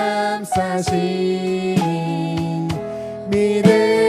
감싸시니 믿음.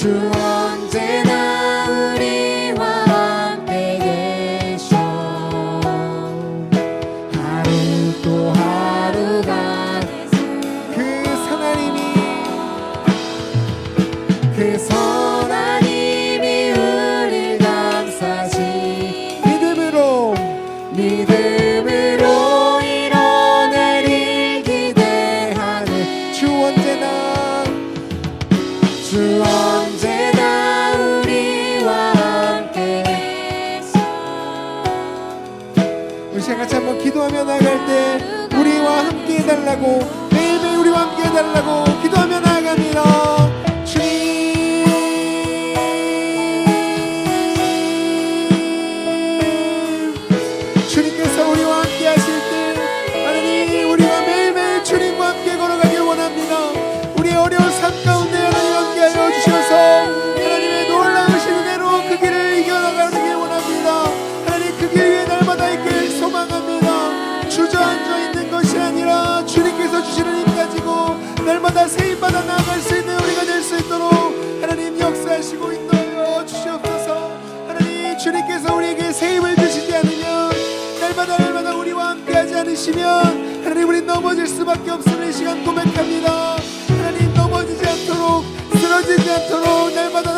true. 걸어 나갈 수 있는 우리가 될 수 있도록 하나님 역사하시고 인도하여 주시옵소서. 하나님 주님께서 우리에게 세임을 주시지 않으면 날마다 날마다 우리와 함께하지 않으시면 하나님 우리 넘어질 수밖에 없음을 시간 고백합니다. 하나님 넘어지지 않도록 쓰러지지 않도록 날마다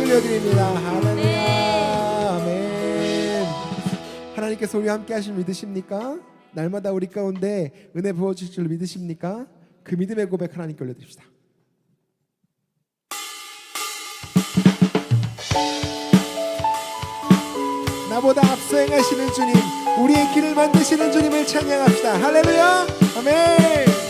올려드립니다. 하나님 네. 아멘. 하나님께서 우리와 함께 하실 믿으십니까? 날마다 우리 가운데 은혜 부어 주실 줄 믿으십니까? 그 믿음의 고백 하나님께 올려드립시다. 나보다 앞서 행하시는 주님, 우리의 길을 만드시는 주님을 찬양합시다. 할렐루야. 아멘.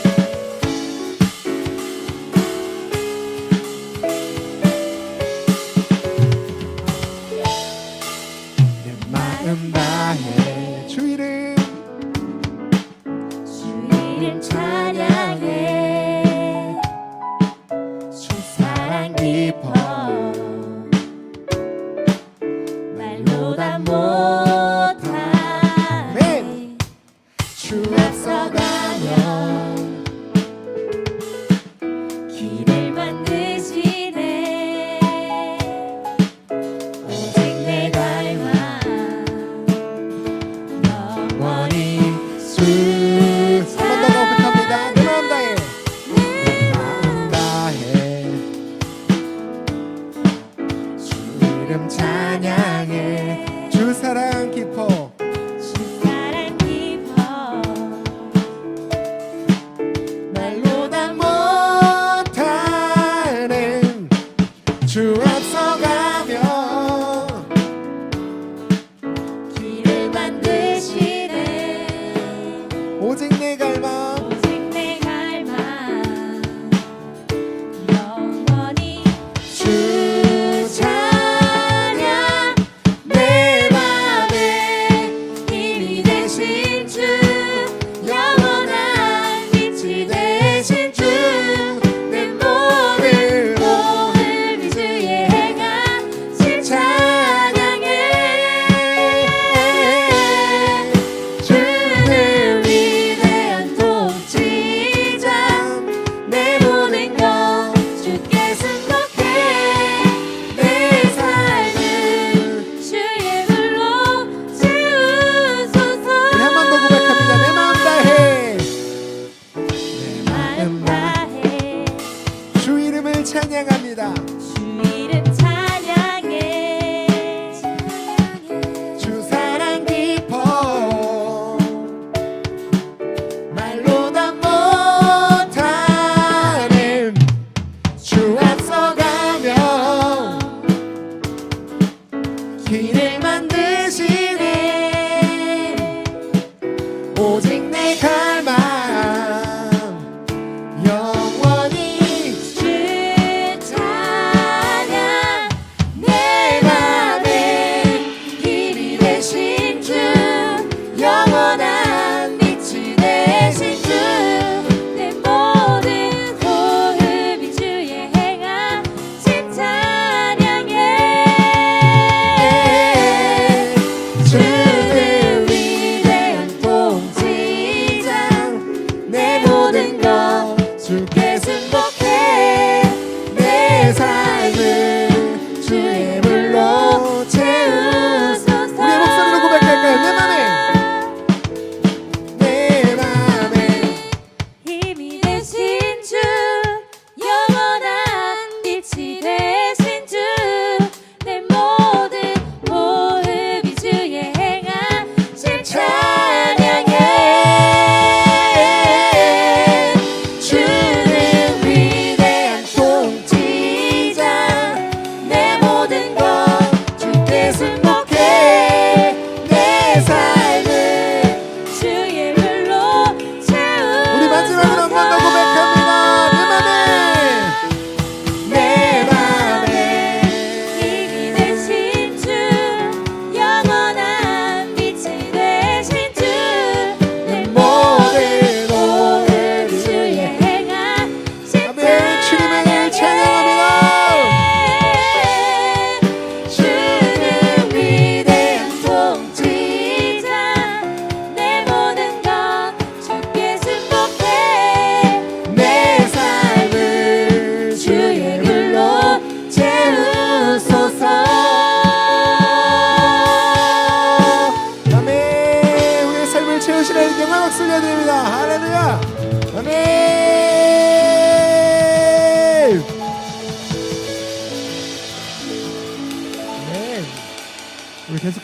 이름 찬양해.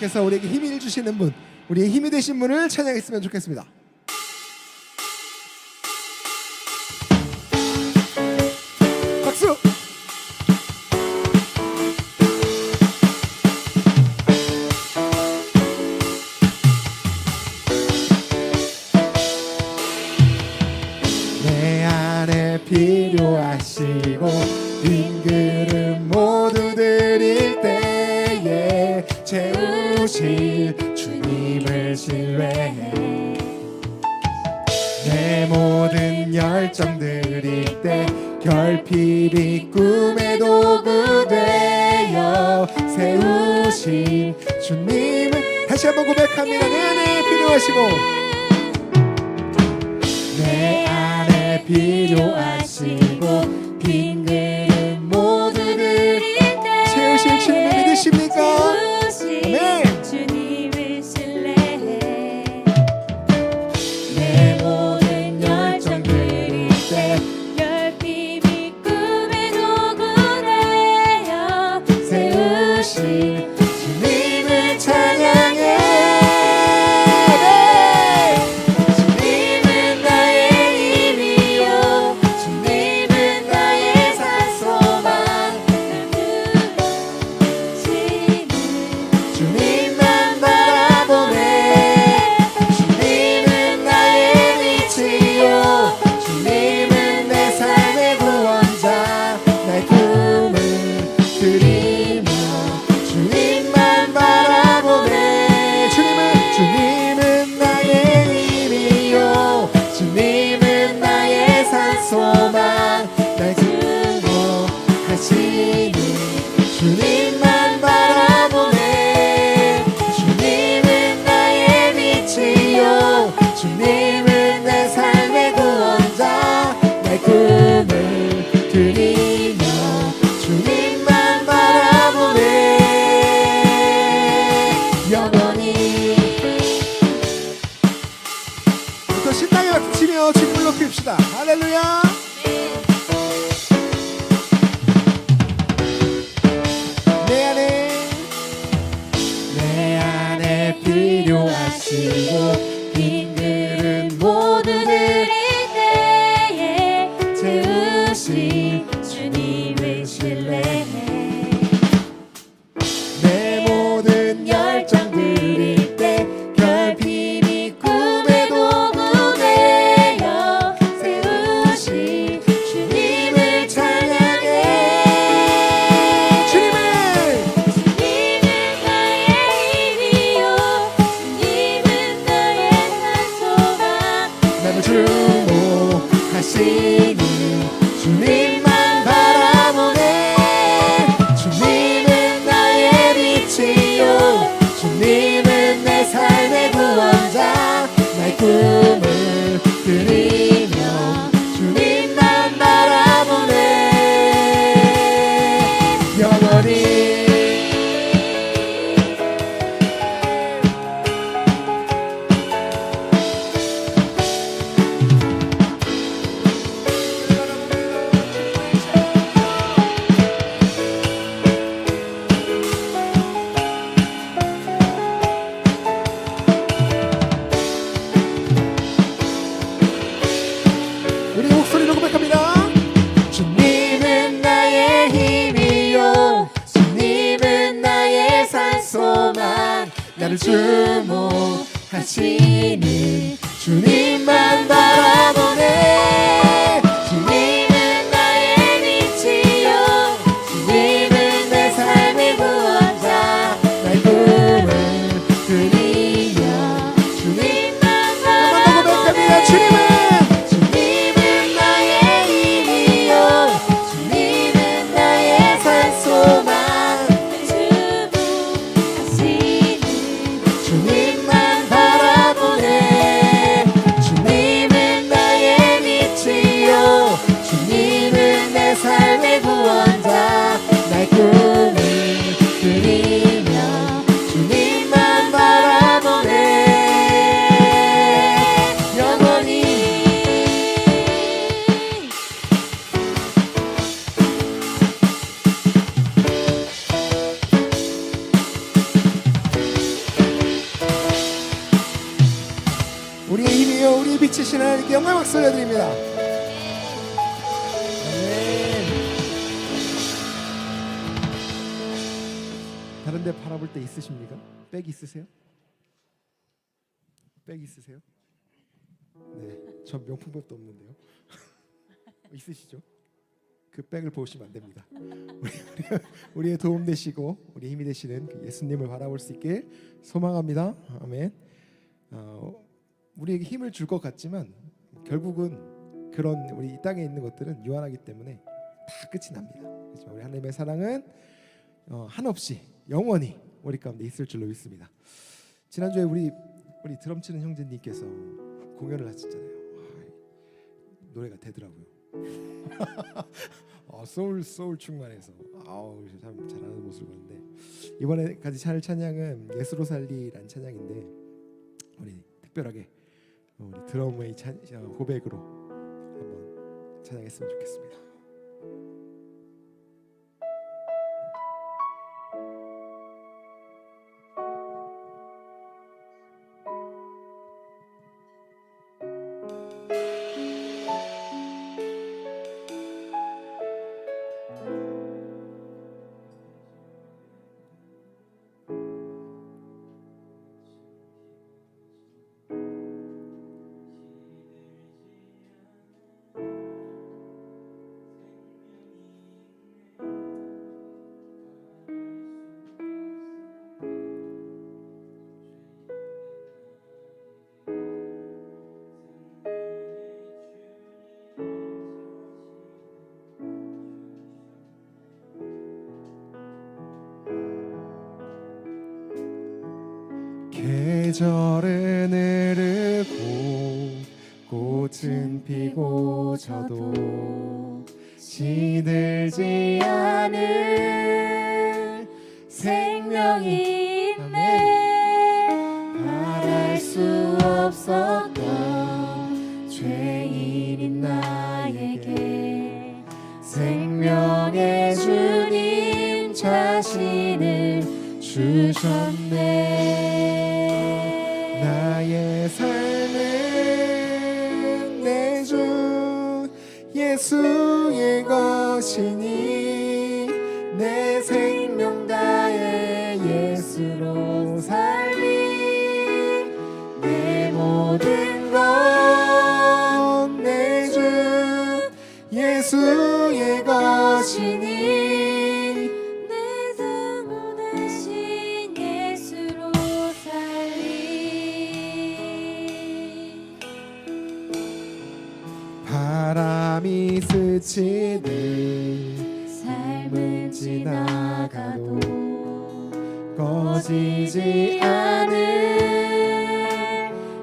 하나님께서 우리에게 힘을 주시는 분, 우리의 힘이 되신 분을 찬양했으면 좋겠습니다. 열정 드릴 때 결핍이 꿈의 도구 되어 세우신 주님을 다시 한번 고백합니다. 은혜 필요하시고. 내 안에 필요하시고. 높입시다. 할렐루야. 네. 빛이신 하나님께 영광 박수 올려드립니다 아멘. 다른 데 바라볼 때 있으십니까? 백 있으세요? 백 있으세요? 네, 전 명품백도 없는데요. 있으시죠? 그 백을 보시면 안 됩니다. 우리, 우리의 도움 되시고 우리 힘이 되시는 그 예수님을 바라볼 수 있길 소망합니다. 아멘. 어, 우리에게 힘을 줄 것 같지만 결국은 그런 우리 이 땅에 있는 것들은 유한하기 때문에 다 끝이 납니다. 그렇지만 우리 하나님의 사랑은 어, 한없이 영원히 우리 가운데 있을 줄로 믿습니다. 지난주에 우리 우리 드럼 치는 형제님께서 공연을 하셨잖아요. 아, 노래가 되더라고요. 아, 소울 소울 충만해서 아우 참 잘하는 모습을 봤는데 이번에까지 잘 찬양은 예수로 살리란 찬양인데 우리 특별하게 우리 드럼의 찬, 어, 고백으로 한번 찬양했으면 좋겠습니다. 계절은 흐르고 꽃은 피고 져도 시들지 않을 예수의 것이니 내 생명 다해 예수로 꺼지지 않을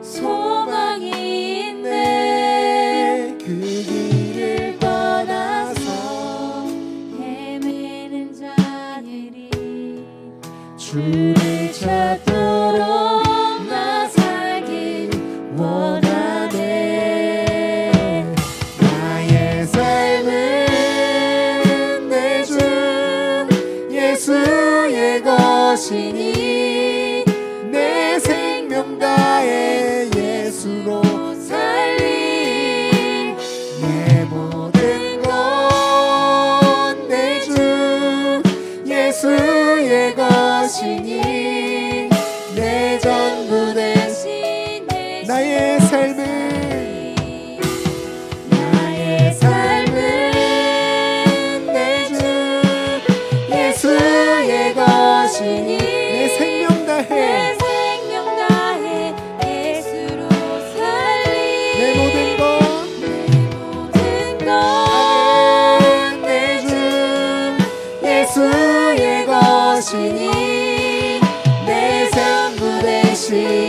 소망이 있네. 그 길을 떠나서 헤매는 자들이 주를 찾도록 것내주 예수의 것이니 내 전부 대신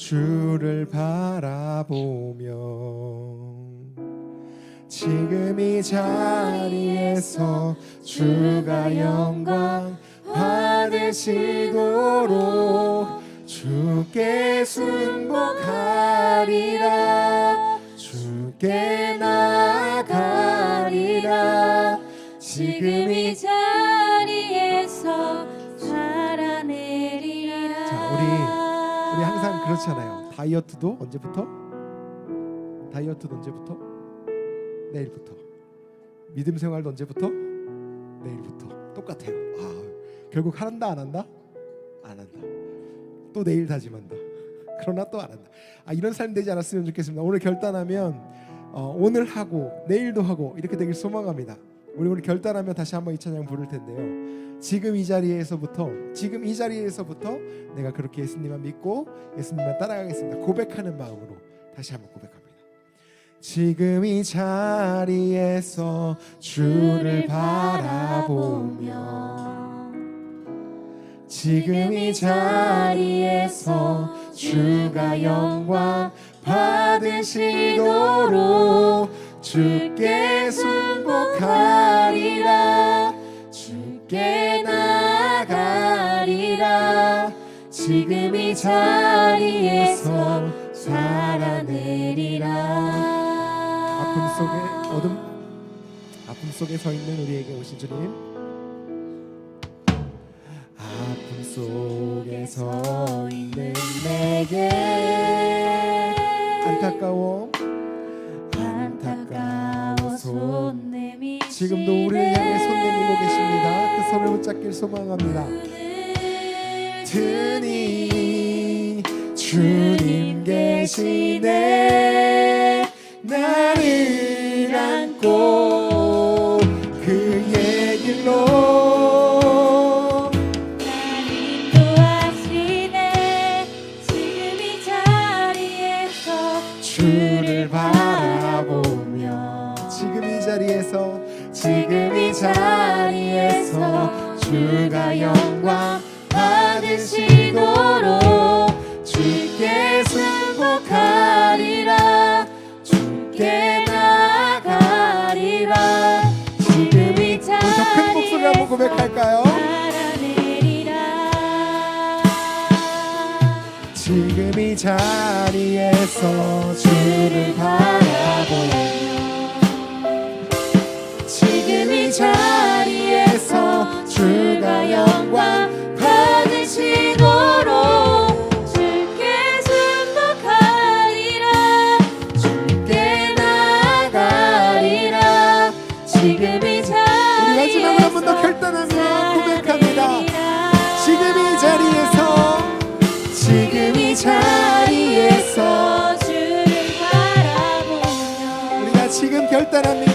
주를 바라보며 지금 이 자리에서 주가 영광 받으시도록 주께 순복하리라. 주께 나 그렇잖아요. 다이어트도 언제부터? 다이어트도 언제부터? 내일부터. 믿음 생활도 언제부터? 내일부터. 똑같아요. 아, 결국 한다 안 한다? 안 한다. 또 내일 다짐한다. 그러나 또 안 한다. 아, 이런 삶 되지 않았으면 좋겠습니다. 오늘 결단하면 어, 오늘 하고 내일도 하고 이렇게 되길 소망합니다. 우리 오늘 결단하면 다시 한번 이 찬양 부를 텐데요. 지금 이 자리에서부터 지금 이 자리에서부터 내가 그렇게 예수님만 믿고 예수님만 따라가겠습니다. 고백하는 마음으로 다시 한번 고백합니다. 지금 이 자리에서 주를 바라보며 지금 이 자리에서 주가 영광 받으시도록 주께 순복하리라 주께 나가리라. 지금 이 자리에서 살아내리라. 아픔 속에 어둠 아픔 속에 서 있는 우리에게 오신 주님. 아픔 속에 서 있는 내게 안타까워 안타까워 손 내미시네 지금도 우리를 향해 손 손을 붙잡길 소망합니다. 드니 주님 계시네 자리에서 주를 바 자리